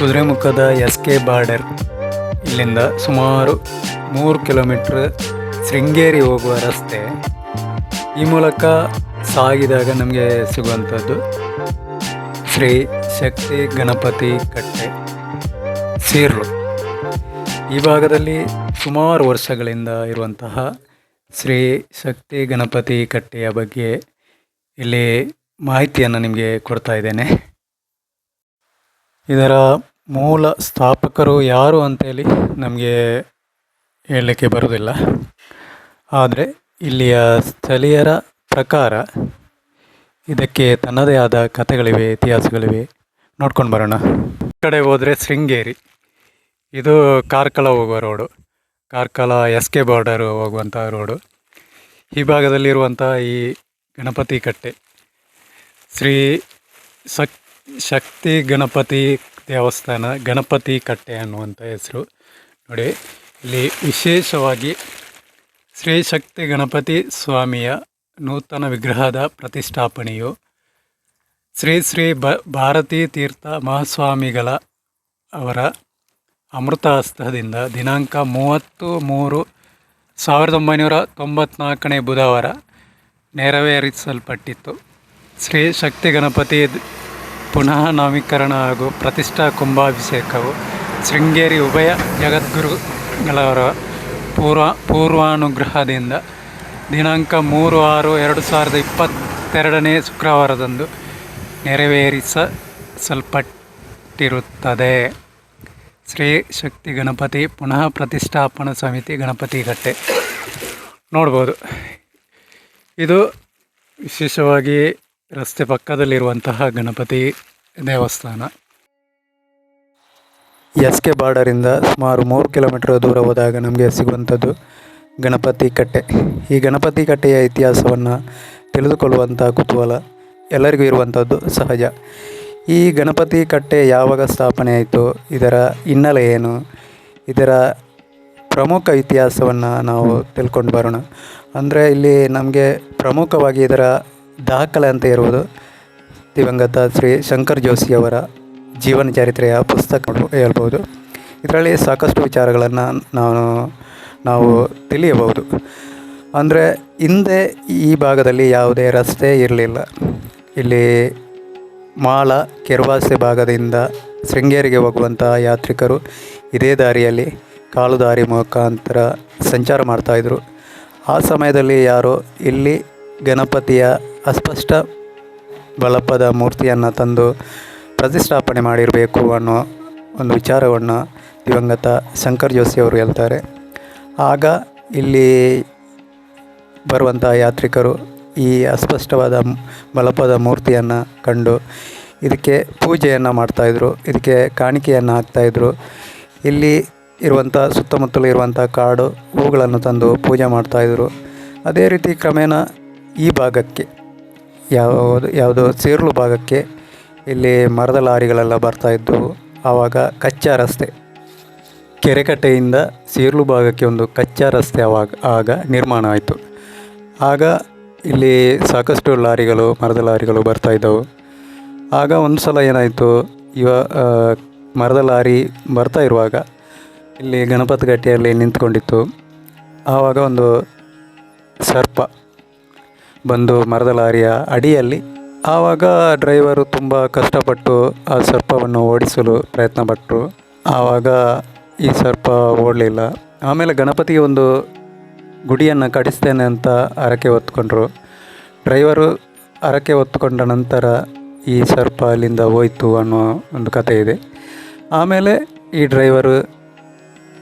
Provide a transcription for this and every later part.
ಕುದುರೆಮುಖದ S K border. ಇಲ್ಲಿಂದ ಸುಮಾರು ಮೂರು ಕಿಲೋಮೀಟ್ರ್ ಶೃಂಗೇರಿ ಹೋಗುವ ರಸ್ತೆ. ಈ ಮೂಲಕ ಸಾಗಿದಾಗ ನಮಗೆ ಸಿಗುವಂಥದ್ದು ಶ್ರೀ ಶಕ್ತಿ ಗಣಪತಿ ಕಟ್ಟೆ, ಸೀರ್ಲು. ಈ ಭಾಗದಲ್ಲಿ ಸುಮಾರು ವರ್ಷಗಳಿಂದ ಇರುವಂತಹ ಶ್ರೀ ಶಕ್ತಿ ಗಣಪತಿ ಕಟ್ಟೆಯ ಬಗ್ಗೆ ಇಲ್ಲಿ ಮಾಹಿತಿಯನ್ನು ನಿಮಗೆ ಕೊಡ್ತಾ ಇದ್ದೇನೆ. ಇದರ ಮೂಲ ಸ್ಥಾಪಕರು ಯಾರು ಅಂತೇಳಿ ನಮಗೆ ಹೇಳಲಿಕ್ಕೆ ಬರುವುದಿಲ್ಲ. ಆದರೆ ಇಲ್ಲಿಯ ಸ್ಥಳೀಯರ ಪ್ರಕಾರ ಇದಕ್ಕೆ ತನ್ನದೇ ಆದ ಕಥೆಗಳಿವೆ, ಇತಿಹಾಸಗಳಿವೆ. ನೋಡ್ಕೊಂಡು ಬರೋಣ. ಕಡೆ ಹೋದರೆ ಶೃಂಗೇರಿ. ಇದು ಕಾರ್ಕಳ ಹೋಗುವ road. Karkala S K border ಹೋಗುವಂಥ ರೋಡು. ಈ ಭಾಗದಲ್ಲಿರುವಂಥ ಈ ಗಣಪತಿ ಕಟ್ಟೆ. ಶ್ರೀ ಶಕ್ ಶಕ್ತಿ ಗಣಪತಿ ದೇವಸ್ಥಾನ, ಗಣಪತಿ ಕಟ್ಟೆ ಅನ್ನುವಂಥ ಹೆಸರು. ನೋಡಿ, ಇಲ್ಲಿ ವಿಶೇಷವಾಗಿ ಶ್ರೀ ಶಕ್ತಿ ಗಣಪತಿ ಸ್ವಾಮಿಯ ನೂತನ ವಿಗ್ರಹದ ಪ್ರತಿಷ್ಠಾಪನೆಯು ಶ್ರೀ ಶ್ರೀ ಬ, ಭಾರತೀ ತೀರ್ಥ ಮಹಾಸ್ವಾಮಿಗಳ ಅವರ ಅಮೃತ ಹಸ್ತದಿಂದ ದಿನಾಂಕ ಮೂವತ್ತು ಮೂರು ಸಾವಿರದ ಒಂಬೈನೂರ ತೊಂಬತ್ನಾಲ್ಕನೇ ಬುಧವಾರ ನೆರವೇರಿಸಲ್ಪಟ್ಟಿತ್ತು. ಶ್ರೀ ಶಕ್ತಿ ಗಣಪತಿ ಪುನಃ ನಾಮೀಕರಣ ಹಾಗೂ ಪ್ರತಿಷ್ಠಾ ಕುಂಭಾಭಿಷೇಕವು ಶೃಂಗೇರಿ ಉಭಯ ಜಗದ್ಗುರುಗಳವರ ಪೂರ್ವ ಪೂರ್ವಾನುಗ್ರಹದಿಂದ ದಿನಾಂಕ ಮೂರು ಆರು ಎರಡು ಸಾವಿರದ ಇಪ್ಪತ್ತೆರಡನೇ ಶುಕ್ರವಾರದಂದು ನೆರವೇರಿಸಲ್ಪಟ್ಟಿರುತ್ತದೆ. ಶ್ರೀ ಶಕ್ತಿ ಗಣಪತಿ ಪುನಃ ಪ್ರತಿಷ್ಠಾಪನಾ ಸಮಿತಿ ಗಣಪತಿ ಘಟ್ಟೆ ನೋಡ್ಬೋದು. ಇದು ವಿಶೇಷವಾಗಿ ರಸ್ತೆ ಪಕ್ಕದಲ್ಲಿರುವಂತಹ ಗಣಪತಿ ದೇವಸ್ಥಾನ. ಎಸ್ ಕೆ ಬಾರ್ಡರಿಂದ ಸುಮಾರು ಮೂರು ಕಿಲೋಮೀಟರ್ ದೂರ ಹೋದಾಗ ನಮಗೆ ಸಿಗುವಂಥದ್ದು ಗಣಪತಿ ಕಟ್ಟೆ. ಈ ಗಣಪತಿ ಕಟ್ಟೆಯ ಇತಿಹಾಸವನ್ನು ತಿಳಿದುಕೊಳ್ಳುವಂಥ ಕುತೂಹಲ ಎಲ್ಲರಿಗೂ ಇರುವಂಥದ್ದು ಸಹಜ. ಈ ಗಣಪತಿ ಕಟ್ಟೆ ಯಾವಾಗ ಸ್ಥಾಪನೆ ಆಯಿತು, ಇದರ ಹಿನ್ನೆಲೆ ಏನು, ಇದರ ಪ್ರಮುಖ ಇತಿಹಾಸವನ್ನು ನಾವು ತಿಳ್ಕೊಂಡು ಬರೋಣ. ಅಂದರೆ ಇಲ್ಲಿ ನಮಗೆ ಪ್ರಮುಖವಾಗಿ ಇದರ ದಾಖಲೆ ಅಂತ ಇರುವುದು ದಿವಂಗತ ಶ್ರೀ ಶಂಕರ್ ಜೋಶಿಯವರ ಜೀವನ ಚರಿತ್ರೆಯ ಪುಸ್ತಕ ಹೇಳ್ಬೋದು. ಇದರಲ್ಲಿ ಸಾಕಷ್ಟು ವಿಚಾರಗಳನ್ನು ನಾನು, ನಾವು ತಿಳಿಯಬಹುದು. ಅಂದರೆ ಹಿಂದೆ ಈ ಭಾಗದಲ್ಲಿ ಯಾವುದೇ ರಸ್ತೆ ಇರಲಿಲ್ಲ. ಇಲ್ಲಿ ಮಾಳ, ಕೆರವಾಸೆ ಭಾಗದಿಂದ ಶೃಂಗೇರಿಗೆ ಹೋಗುವಂತಹ ಯಾತ್ರಿಕರು ಇದೇ ದಾರಿಯಲ್ಲಿ ಕಾಲು ದಾರಿ ಮುಖಾಂತರ ಸಂಚಾರ ಮಾಡ್ತಾಯಿದ್ರು ಆ ಸಮಯದಲ್ಲಿ ಯಾರೋ ಇಲ್ಲಿ ಗಣಪತಿಯ ಅಸ್ಪಷ್ಟ ಬಲಪದ ಮೂರ್ತಿಯನ್ನು ತಂದು ಪ್ರತಿಷ್ಠಾಪನೆ ಮಾಡಿರಬೇಕು ಅನ್ನೋ ಒಂದು ವಿಚಾರವನ್ನು ದಿವಂಗತ ಶಂಕರ್ ಜೋಶಿ ಅವರು ಹೇಳ್ತಾರೆ. ಆಗ ಇಲ್ಲಿ ಬರುವಂಥ ಯಾತ್ರಿಕರು ಈ ಅಸ್ಪಷ್ಟವಾದ ಬಲಪದ ಮೂರ್ತಿಯನ್ನು ಕಂಡು ಇದಕ್ಕೆ ಪೂಜೆಯನ್ನು ಮಾಡ್ತಾಯಿದ್ರು ಇದಕ್ಕೆ ಕಾಣಿಕೆಯನ್ನು ಹಾಕ್ತಾಯಿದ್ರು ಇಲ್ಲಿ ಇರುವಂಥ, ಸುತ್ತಮುತ್ತಲು ಇರುವಂಥ ಕಾಡು ಹೂಗಳನ್ನು ತಂದು ಪೂಜೆ ಮಾಡ್ತಾಯಿದ್ರು ಅದೇ ರೀತಿ ಕ್ರಮೇಣ ಈ ಭಾಗಕ್ಕೆ ಯಾವುದು ಯಾವುದೋ ಸೇರ್ಲು ಭಾಗಕ್ಕೆ ಇಲ್ಲಿ ಮರದ ಲಾರಿಗಳೆಲ್ಲ ಬರ್ತಾಯಿದ್ವು ಆವಾಗ ಕಚ್ಚಾ ರಸ್ತೆ. ಕೆರೆಕಟ್ಟೆಯಿಂದ ಸೇರ್ಲು ಭಾಗಕ್ಕೆ ಒಂದು ಕಚ್ಚಾ ರಸ್ತೆ ಆವಾಗ ಆಗ ನಿರ್ಮಾಣ ಆಯಿತು. ಆಗ ಇಲ್ಲಿ ಸಾಕಷ್ಟು ಲಾರಿಗಳು, ಮರದ ಲಾರಿಗಳು ಬರ್ತಾ ಇದ್ದವು. ಆಗ ಒಂದು ಸಲ ಏನಾಯಿತು, ಇವ ಮರದ ಲಾರಿ ಬರ್ತಾ ಇರುವಾಗ ಇಲ್ಲಿ ಗಣಪತಿ ಗಟ್ಟಿಯಲ್ಲಿ ನಿಂತ್ಕೊಂಡಿತ್ತು. ಆವಾಗ ಒಂದು ಸರ್ಪ ಬಂದು ಮರದ ಲಾರಿಯ ಅಡಿಯಲ್ಲಿ ಆವಾಗ ಡ್ರೈವರು ತುಂಬ ಕಷ್ಟಪಟ್ಟು ಆ ಸರ್ಪವನ್ನು ಓಡಿಸಲು ಪ್ರಯತ್ನ ಪಟ್ಟರು ಆವಾಗ ಈ ಸರ್ಪ ಓಡಲಿಲ್ಲ. ಆಮೇಲೆ ಗಣಪತಿಗೆ ಒಂದು ಗುಡಿಯನ್ನು ಕಡಿಸ್ತೇನೆ ಅಂತ ಹರಕೆ ಹೊತ್ಕೊಂಡ್ರು. ಡ್ರೈವರು ಹರಕೆ ಹೊತ್ತುಕೊಂಡ ನಂತರ ಈ ಸರ್ಪ ಅಲ್ಲಿಂದ ಹೋಯ್ತು ಅನ್ನೋ ಒಂದು ಕಥೆ ಇದೆ. ಆಮೇಲೆ ಈ ಡ್ರೈವರು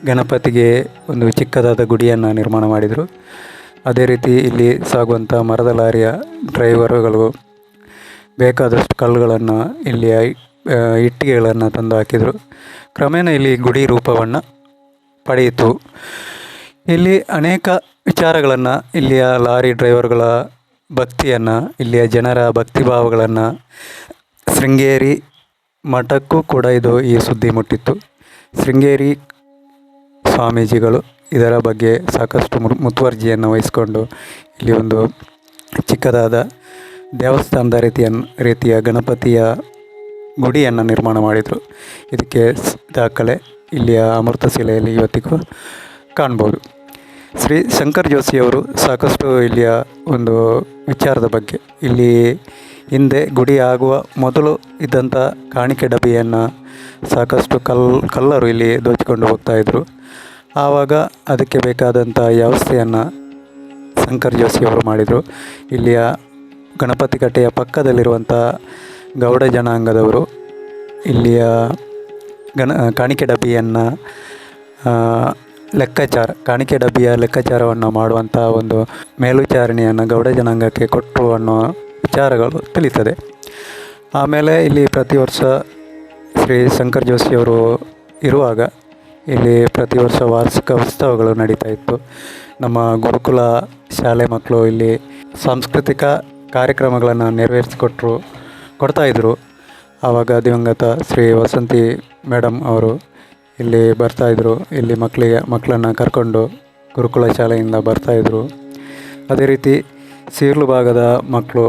ಗಣಪತಿಗೆ ಒಂದು ಚಿಕ್ಕದಾದ ಗುಡಿಯನ್ನು ನಿರ್ಮಾಣ ಮಾಡಿದರು. ಅದೇ ರೀತಿ ಇಲ್ಲಿ ಸಾಗುವಂಥ ಮರದ ಲಾರಿಯ ಡ್ರೈವರುಗಳು ಬೇಕಾದಷ್ಟು ಕಲ್ಲುಗಳನ್ನು ಇಲ್ಲಿ ಇಟ್ಟಿಗೆಗಳನ್ನು ತಂದು ಹಾಕಿದರು. ಕ್ರಮೇಣ ಇಲ್ಲಿ ಗುಡಿ ರೂಪವನ್ನು ಪಡೆಯಿತು. ಇಲ್ಲಿ ಅನೇಕ ವಿಚಾರಗಳನ್ನು ಇಲ್ಲಿಯ ಲಾರಿ ಡ್ರೈವರ್ಗಳ ಭಕ್ತಿಯನ್ನು, ಇಲ್ಲಿಯ ಜನರ ಭಕ್ತಿಭಾವಗಳನ್ನು ಶೃಂಗೇರಿ ಮಠಕ್ಕೂ ಕೂಡ ಇದು ಈ ಸುದ್ದಿ ಮುಟ್ಟಿತ್ತು. ಶೃಂಗೇರಿ ಸ್ವಾಮೀಜಿಗಳು ಇದರ ಬಗ್ಗೆ ಸಾಕಷ್ಟು ಮುತುವರ್ಜಿಯನ್ನು ವಹಿಸಿಕೊಂಡು ಇಲ್ಲಿ ಒಂದು ಚಿಕ್ಕದಾದ ದೇವಸ್ಥಾನದ ರೀತಿಯ ರೀತಿಯ ಗಣಪತಿಯ ಗುಡಿಯನ್ನು ನಿರ್ಮಾಣ ಮಾಡಿದರು. ಇದಕ್ಕೆ ದಾಖಲೆ ಇಲ್ಲಿಯ ಅಮೃತ ಶಿಲೆಯಲ್ಲಿ ಇವತ್ತಿಗೂ ಕಾಣ್ಬೋದು. ಶ್ರೀ ಶಂಕರ್ ಜೋಶಿಯವರು ಸಾಕಷ್ಟು ಇಲ್ಲಿಯ ಒಂದು ವಿಚಾರದ ಬಗ್ಗೆ. ಇಲ್ಲಿ ಹಿಂದೆ ಗುಡಿ ಆಗುವ ಮೊದಲು ಇದ್ದಂಥ ಕಾಣಿಕೆ ಡಬ್ಬಿಯನ್ನು ಸಾಕಷ್ಟು ಕಲ್, ಕಲ್ಲರು ಇಲ್ಲಿ ದೋಚಿಕೊಂಡು ಹೋಗ್ತಾಯಿದ್ರು ಆವಾಗ ಅದಕ್ಕೆ ಬೇಕಾದಂಥ ವ್ಯವಸ್ಥೆಯನ್ನು ಶಂಕರ್ ಜೋಶಿಯವರು ಮಾಡಿದರು. ಇಲ್ಲಿಯ ಗಣಪತಿ ಕಟ್ಟೆಯ ಪಕ್ಕದಲ್ಲಿರುವಂಥ ಗೌಡ ಜನಾಂಗದವರು ಇಲ್ಲಿಯ ಗಣ, ಕಾಣಿಕೆ ಡಬ್ಬಿಯನ್ನು ಲೆಕ್ಕಾಚಾರ, ಕಾಣಿಕೆ ಡಬ್ಬಿಯ ಲೆಕ್ಕಾಚಾರವನ್ನು ಮಾಡುವಂಥ ಒಂದು ಮೇಲ್ವಿಚಾರಣೆಯನ್ನು ಗೌಡ ಜನಾಂಗಕ್ಕೆ ಕೊಟ್ಟು ಅನ್ನೋ ವಿಚಾರಗಳು ತಿಳಿತದೆ. ಆಮೇಲೆ ಇಲ್ಲಿ ಪ್ರತಿ ವರ್ಷ ಶ್ರೀ ಶಂಕರ್ ಜೋಶಿಯವರು ಇರುವಾಗ ಇಲ್ಲಿ ಪ್ರತಿ ವರ್ಷ ವಾರ್ಷಿಕ ಉತ್ಸವಗಳು ನಡೀತಾ ಇತ್ತು. ನಮ್ಮ ಗುರುಕುಲ ಶಾಲೆ ಮಕ್ಕಳು ಇಲ್ಲಿ ಸಾಂಸ್ಕೃತಿಕ ಕಾರ್ಯಕ್ರಮಗಳನ್ನು ನೆರವೇರಿಸಿಕೊಟ್ರು ಕೊಡ್ತಾಯಿದ್ರು ಆವಾಗ ದಿವಂಗತ ಶ್ರೀ ವಸಂತಿ ಮೇಡಮ್ ಅವರು ಇಲ್ಲಿ ಬರ್ತಾಯಿದ್ರು ಇಲ್ಲಿ ಮಕ್ಕಳಿಗೆ, ಮಕ್ಕಳನ್ನು ಕರ್ಕೊಂಡು ಗುರುಕುಲ ಶಾಲೆಯಿಂದ ಬರ್ತಾಯಿದ್ರು ಅದೇ ರೀತಿ ಸೀರ್ಲು ಭಾಗದ ಮಕ್ಕಳು,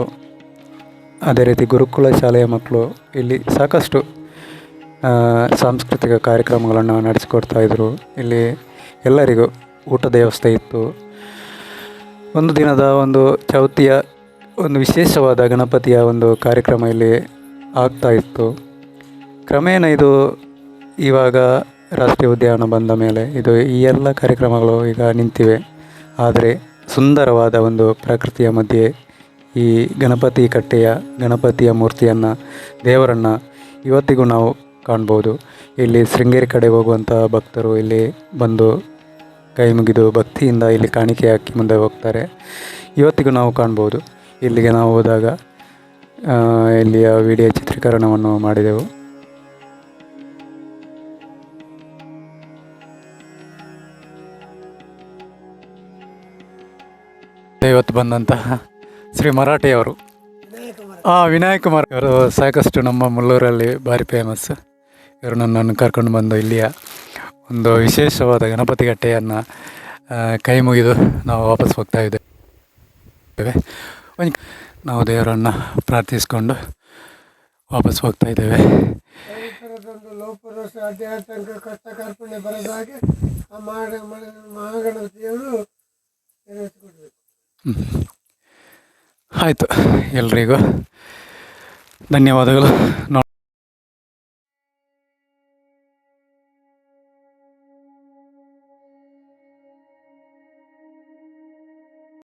ಅದೇ ರೀತಿ ಗುರುಕುಲ ಶಾಲೆಯ ಮಕ್ಕಳು ಇಲ್ಲಿ ಸಾಕಷ್ಟು ಸಾಂಸ್ಕೃತಿಕ ಕಾರ್ಯಕ್ರಮಗಳನ್ನು ನಡೆಸಿಕೊಡ್ತಾ ಇದ್ದರು ಇಲ್ಲಿ ಎಲ್ಲರಿಗೂ ಊಟದ ವ್ಯವಸ್ಥೆ ಇತ್ತು. ಒಂದು ದಿನದ ಒಂದು ಚೌತಿಯ ಒಂದು ವಿಶೇಷವಾದ ಗಣಪತಿಯ ಒಂದು ಕಾರ್ಯಕ್ರಮ ಇಲ್ಲಿ ಆಗ್ತಾ ಇತ್ತು. ಕ್ರಮೇಣ ಇದು ಇವಾಗ ರಾಷ್ಟ್ರೀಯ ಉದ್ಯಾನ ಬಂದ ಮೇಲೆ ಇದು ಈ ಎಲ್ಲ ಕಾರ್ಯಕ್ರಮಗಳು ಈಗ ನಿಂತಿವೆ. ಆದರೆ ಸುಂದರವಾದ ಒಂದು ಪ್ರಕೃತಿಯ ಮಧ್ಯೆ ಈ ಗಣಪತಿ ಕಟ್ಟೆಯ ಗಣಪತಿಯ ಮೂರ್ತಿಯನ್ನು ದೇವರನ್ನು ಇವತ್ತಿಗೂ ನಾವು ಕಾಣ್ಬೋದು. ಇಲ್ಲಿ ಶೃಂಗೇರಿ ಕಡೆ ಹೋಗುವಂಥ ಭಕ್ತರು ಇಲ್ಲಿ ಬಂದು ಕೈ ಮುಗಿದು ಭಕ್ತಿಯಿಂದ ಇಲ್ಲಿ ಕಾಣಿಕೆ ಹಾಕಿ ಮುಂದೆ ಹೋಗ್ತಾರೆ. ಇವತ್ತಿಗೂ ನಾವು ಕಾಣ್ಬೋದು. ಇಲ್ಲಿಗೆ ನಾವು ಹೋದಾಗ ಇಲ್ಲಿಯ ವಿಡಿಯೋ ಚಿತ್ರೀಕರಣವನ್ನು ಮಾಡಿದೆವು. ಇವತ್ತು ಬಂದಂತಹ ಶ್ರೀ ಮರಾಠಿಯವರು. ಹಾಂ ವಿನಾಯಕ್ ಕುಮಾರ್ ಅವರು ಸಾಕಷ್ಟು ನಮ್ಮ ಮುಳ್ಳೂರಲ್ಲಿ ಭಾರಿ ಫೇಮಸ್ ಇವರು ನನ್ನನ್ನು ಕರ್ಕೊಂಡು ಬಂದು ಇಲ್ಲಿಯ ಒಂದು ವಿಶೇಷವಾದ ಗಣಪತಿ ಕಟ್ಟೆಯನ್ನು ಕೈ ಮುಗಿದು ನಾವು ವಾಪಸ್ ಹೋಗ್ತಾ ಇದ್ದೇವೆ. ನಾವು ದೇವರನ್ನು ಪ್ರಾರ್ಥಿಸಿಕೊಂಡು ವಾಪಸ್ ಹೋಗ್ತಾ ಇದ್ದೇವೆ. ಕಷ್ಟ ಬರದ ಹಾಗೆ ಆ ಮಾಡ ಮಹಾಗಣಪತಿಯವರು ನೆರವೇರಿಸಿಕೊಡ್ಬೇಕು. ಆಯಿತು ಎಲ್ರಿಗೂ ಧನ್ಯವಾದಗಳು. ನೋ